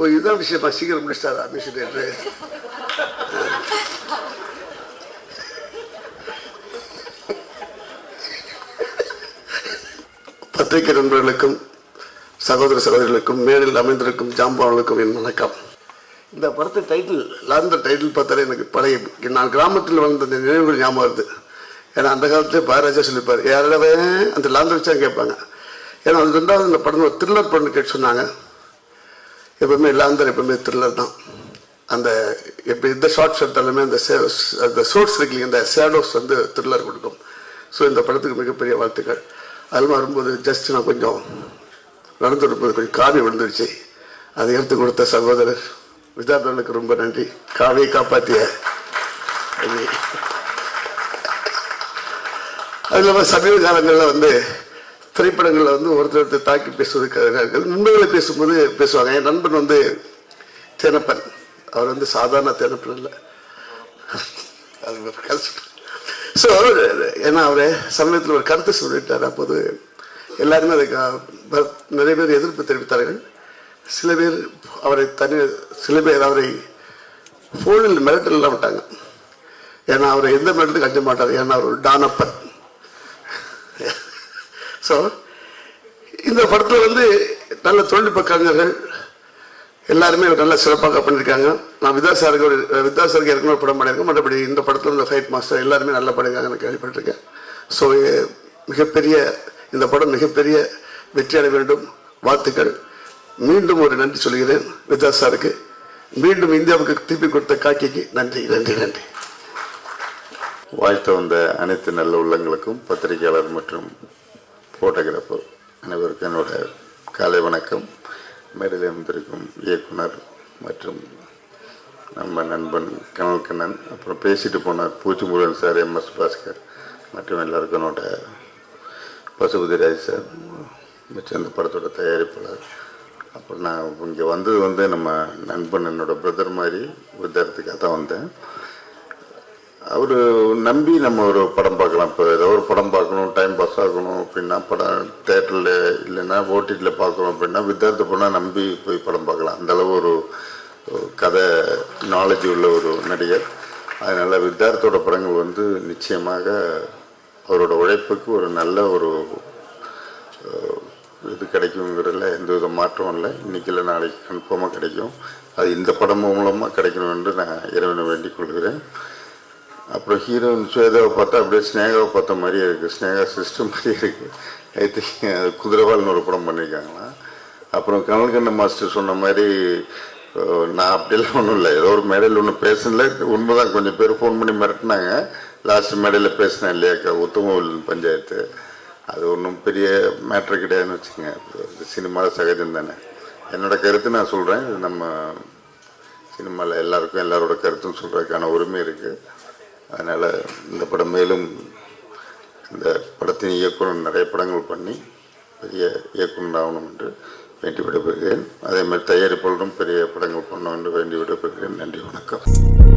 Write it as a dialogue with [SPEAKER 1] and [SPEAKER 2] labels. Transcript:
[SPEAKER 1] ஓ இதுதான் விஷயமா சீக்கிரம் முடிச்சிட்டாரா பேசிட்டு பத்திரிகை நண்பர்களுக்கும் சகோதர சகோதரிகளுக்கும் மேலில் அமைந்திருக்கும் ஜாம்பவான்களுக்கும் என் வணக்கம் இந்த படத்து டைட்டில் லாந்த டைட்டில் பார்த்தாலே எனக்கு பழைய நான் கிராமத்தில் வளர்ந்த அந்த நினைவுகள் ஞாபகம் வருது. ஏன்னா அந்த காலத்துல பாரராஜா சொல்லிப்பார் யாரவே அந்த லாந்த வச்சா கேட்பாங்க. ஏன்னா அது ரெண்டாவது இந்த படம் ஒரு த்ரில்லர் பண்ணு கேட்டு சொன்னாங்க. எப்பவுமே லாந்தர் எப்பவுமே த்ரில்லர் தான். அந்த எப்படி இந்த ஷார்ட்ஸ் எடுத்தாலுமே அந்த அந்த ஷோர்ட்ஸ் இருக்கு இந்த ஷேடோஸ் வந்து த்ரில்லர் கொடுக்கும். ஸோ இந்த படத்துக்கு மிகப்பெரிய வாழ்த்துக்கள். அதில் வரும்போது ஜஸ்ட் நான் கொஞ்சம் நடந்துருப்பது கொஞ்சம் காவி விழுந்துருச்சு. அதை எடுத்து கொடுத்த சகோதரர் விதார்த்தனுக்கு ரொம்ப நன்றி. காவியை காப்பாற்றிய அது. இல்லாமல் சமீப காலங்களில் வந்து திரைப்படங்களில் வந்து ஒருத்தர் ஒருத்தர் தாக்கி பேசுவதற்கு அதெல்லாம் இருக்குது பேசும்போது பேசுவாங்க. என் நண்பன் வந்து தேனப்பன். அவர் வந்து சாதாரண தேனப்பன் இல்லை. அது ஒரு கஷ்டம் ஸோ ஏன்னா அவர் சமயத்தில் ஒரு கருத்து சொல்லிட்டார். அப்போது எல்லாருமே அதுக்கு நிறைய பேர் எதிர்ப்பு தெரிவித்தார்கள். சில பேர் அவரை தனி சில பேர் அவரை ஃபோனில் மிரட்டலாம் விட்டாங்க. ஏன்னா அவரை எந்த மிரட்டலுக்கு அஞ்ச மாட்டார். ஏன்னா அவர் டானப்பன். ஸோ இந்த படத்தில் வந்து நல்ல தொழில்நுட்ப கலைஞர்கள் எல்லாருமே நல்ல சிறப்பாக பண்ணியிருக்காங்க. நான் வித்யாசாருக்கு ஒரு வித்யாசாருக்கு ஏற்கனவே ஒரு படம் பண்ணியிருக்கேன். மற்றபடி இந்த படத்தில் இந்த ஃபைட் மாஸ்டர் எல்லாருமே நல்லா பண்ணியிருக்காங்கன்னு கேள்விப்பட்டிருக்கேன். ஸோ மிகப்பெரிய இந்த படம் மிகப்பெரிய வெற்றி அடைய வேண்டும். வாழ்த்துக்கள். மீண்டும் ஒரு நன்றி சொல்கிறேன் வித்யாசாருக்கு மீண்டும் இந்தியாவுக்கு திருப்பி கொடுத்த காக்கிக்கு நன்றி நன்றி நன்றி.
[SPEAKER 2] வாழ்த்து வந்த அனைத்து நல்ல உள்ளங்களுக்கும் பத்திரிகையாளர் மற்றும் ஃபோட்டோகிராஃபர் அனைவருக்கும் என்னோட காலை வணக்கம். மேடையில் இருந்திருக்கும் இயக்குனர் மற்றும் நம்ம நண்பன் கனல் கண்ணன் அப்புறம் பேசிட்டு போனார் Poochimurugan sir M. S. Bhaskar மற்றும் எல்லாருக்கும் என்னோட பசுபதி ராஜ் சார் மிச்சம் இந்த படத்தோட தயாரிப்பாளர். அப்புறம் நான் இங்கே வந்தது வந்து நம்ம நண்பன் என்னோட பிரதர் மாதிரி வித்தியார்த்துக்காக தான் வந்தேன். அவர் நம்பி நம்ம ஒரு படம் பார்க்கலாம். இப்போ ஏதோ ஒரு படம் பார்க்கணும் டைம் பாஸ் ஆகணும் அப்படின்னா படம் தேட்டரில் இல்லைன்னா ஓடிடியில் பார்க்கணும் அப்படின்னா வித்தார்த்த பொண்ணாக நம்பி போய் படம் பார்க்கலாம். அந்த அளவு ஒரு கதை நாலேஜ் உள்ள ஒரு நடிகர். அதனால் வித்தியார்த்தோட படங்கள் வந்து நிச்சயமாக அவரோட உழைப்புக்கு ஒரு நல்ல ஒரு இது கிடைக்குங்கிறதுல எந்த வித மாற்றமும் இல்லை. இன்றைக்கி இல்லை நாளைக்கு கன்ஃபார்மாக கிடைக்கும். அது இந்த படம் மூலமாக கிடைக்கணும் என்று நான் இறைவனை வேண்டிக் கொள்கிறேன். அப்புறம் ஹீரோயின் ஸ்வேதாவை பார்த்தா அப்படியே ஸ்னேகாவை பார்த்த மாதிரியே இருக்குது ஸ்னேகா சிஸ்டம் மாதிரியே இருக்குது ஐ திங்க் குதிரவால்னு ஒரு படம் பண்ணியிருக்காங்களா அப்புறம் கனல்கண்ண மாஸ்டர் சொன்ன மாதிரி நான் அப்படியெல்லாம் ஒன்றும் இல்லை. ஏதோ ஒரு மேடையில் ஒன்று பேசல உண்மைதான் கொஞ்சம் பேர் ஃபோன் பண்ணி மிரட்டினாங்க. லாஸ்ட் மேடையில் பேசினேன் இல்லையாக்கா உத்தமவில் பஞ்சாயத்து. அது ஒன்றும் பெரிய மேட்ரு கிடையாதுன்னு வச்சுங்க சினிமாவில் சகஜம் தானே. என்னோட கருத்து நான் சொல்கிறேன் நம்ம சினிமாவில் எல்லாருக்கும் எல்லாரோட கருத்தும் சொல்கிறதுக்கான உரிமை இருக்குது அதனால் இந்த படம் மேலும் இந்த படத்தின் இயக்குனர் நிறைய படங்கள் பண்ணி பெரிய இயக்குனர் ஆகணும் என்று வேண்டி விடப்படுகிறேன் அதே மாதிரி தயாரிப்பாளரும் பெரிய படங்கள் பண்ணணும் என்று வேண்டி விடப்படுகிறேன் நன்றி வணக்கம்.